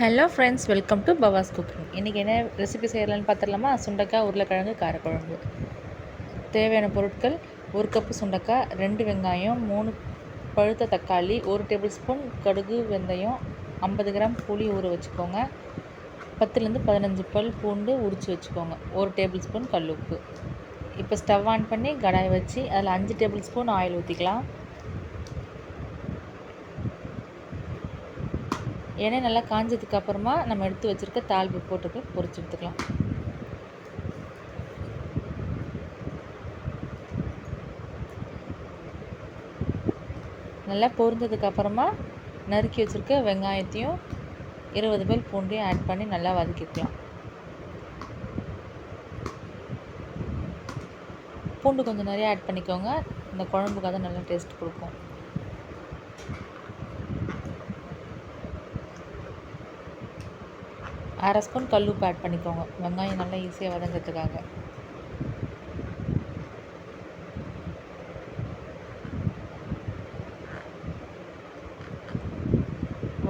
Hello friends welcome to Bava's cooking இன்றைக்கி என்ன recipe செய்யலான்னு பார்த்துடலாமா? சுண்டைக்காய் உருளைக்கிழங்கு காரக்குழம்பு. தேவையான பொருட்கள் ஒரு கப்பு சுண்டைக்காய் ரெண்டு வெங்காயம் மூணு பழுத்த தக்காளி ஒரு டேபிள் ஸ்பூன் கடுகு வெந்தயம் ஐம்பது கிராம் புளி ஊற வச்சுக்கோங்க. பத்துலேருந்து பதினஞ்சு பல் பூண்டு உரித்து வச்சுக்கோங்க. ஒரு டேபிள் ஸ்பூன் கல் உப்பு. இப்போ ஸ்டவ் ஆன் பண்ணி கடாய் வச்சு அதில் அஞ்சு டேபிள் ஸ்பூன் ஆயில் ஊற்றிக்கலாம் எண்ணெய் நல்லா காஞ்சதுக்கு அப்புறமா நம்ம எடுத்து வச்சுருக்க தாழ்வு போட்டுட்டு பொரிச்சு எடுத்துக்கலாம். நல்லா பொரிஞ்சதுக்கு அப்புறமா நறுக்கி வச்சுருக்க வெங்காயத்தையும் இருபது பேர் பூண்டையும் ஆட் பண்ணி நல்லா வதக்கிக்கலாம். பூண்டு கொஞ்சம் நிறையா ஆட் பண்ணிக்கோங்க இந்த குழம்புக்காக நல்லா டேஸ்ட் கொடுக்கும். அரை ஸ்பூன் கல் உப்பு ஆட் பண்ணிக்கோங்க. வெங்காயம் நல்லா ஈஸியாக வதங்கிறதுக்காக.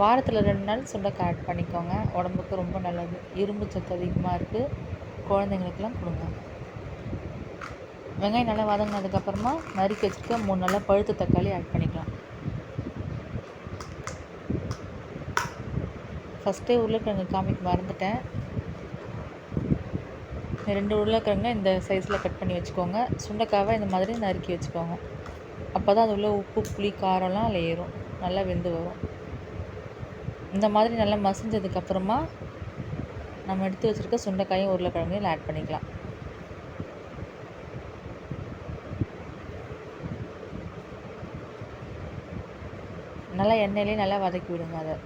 வாரத்தில் ரெண்டு நாள் சுண்டக்காய் ஆட் பண்ணிக்கோங்க. உடம்புக்கு ரொம்ப நல்லது. இரும்பு சத்து அதிகமாக இருக்குது குழந்தைங்களுக்கெல்லாம் கொடுங்க. வெங்காயம் நல்லா வதங்கினதுக்கப்புறமா நறுக்கி வச்சுருக்க மூணு நல்லா பழுத்த தக்காளி ஆட் பண்ணிக்கலாம். ஃபஸ்ட்டே உருளைக்கிழங்கு காமிக்க மறந்துட்டேன். ரெண்டு உருளைக்கிழங்கை இந்த சைஸில் கட் பண்ணி வச்சுக்கோங்க. சுண்டைக்காவை இந்த மாதிரி நறுக்கி வச்சுக்கோங்க. அப்போ தான் அது உள்ள உப்பு புளி காரம்லாம் அதில் ஏறும். நல்லா வெந்து வரும். இந்த மாதிரி நல்லா மசிஞ்சதுக்கப்புறமா நம்ம எடுத்து வச்சுருக்க சுண்டைக்காயும் உருளைக்கிழங்கையும் ஆட் பண்ணிக்கலாம். நல்லா எண்ணெயிலே நல்லா வதக்கி விடுங்க அதை.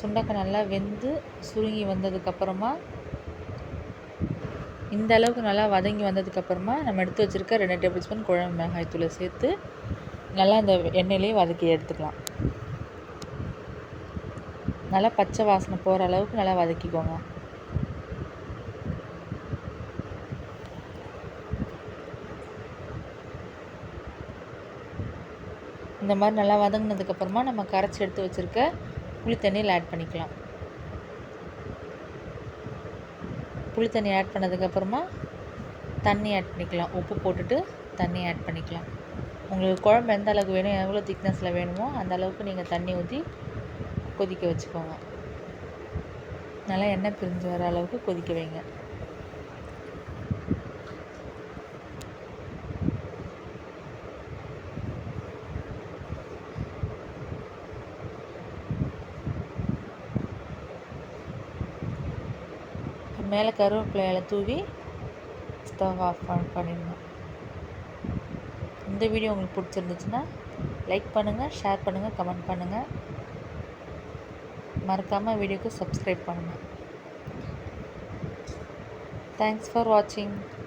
சுண்டக்காய் நல்லா வெந்து சுருங்கி வந்ததுக்கப்புறமா இந்த அளவுக்கு நல்லா வதங்கி வந்ததுக்கப்புறமா நம்ம எடுத்து வச்சுருக்க ரெண்டு டேபிள் ஸ்பூன் குழம்பு மிளகாய் தூளை சேர்த்து நல்லா அந்த எண்ணெயிலே வதக்கி எடுத்துக்கலாம். நல்லா பச்சை வாசனை போகிற அளவுக்கு நல்லா வதக்கிக்கோங்க. இந்த மாதிரி நல்லா வதங்கினதுக்கப்புறமா நம்ம கரைச்சி எடுத்து வச்சுருக்க புளி தண்ணியில் ஆட் பண்ணிக்கலாம். புளி தண்ணி ஆட் பண்ணதுக்கப்புறமா தண்ணி ஆட் பண்ணிக்கலாம். உப்பு போட்டுட்டு தண்ணி ஆட் பண்ணிக்கலாம். உங்களுக்கு குழம்பு எந்த அளவுக்கு வேணும் எவ்வளோ திக்னஸில் வேணுமோ அந்த அளவுக்கு நீங்கள் தண்ணி ஊற்றி கொதிக்க வச்சுக்கோங்க. நல்லா எண்ணெய் பிரிஞ்சு வர அளவுக்கு கொதிக்க வைங்க. மேலே கருவேப்பிலையில தூவி ஸ்டவ் ஆஃப் பண்ணிடணும். இந்த வீடியோ உங்களுக்கு பிடிச்சிருந்துச்சுன்னா லைக் பண்ணுங்கள் ஷேர் பண்ணுங்கள் கமெண்ட் பண்ணுங்கள் மறக்காமல் வீடியோக்கு சப்ஸ்கிரைப் பண்ணுங்கள் தேங்க்ஸ் ஃபார் வாட்சிங்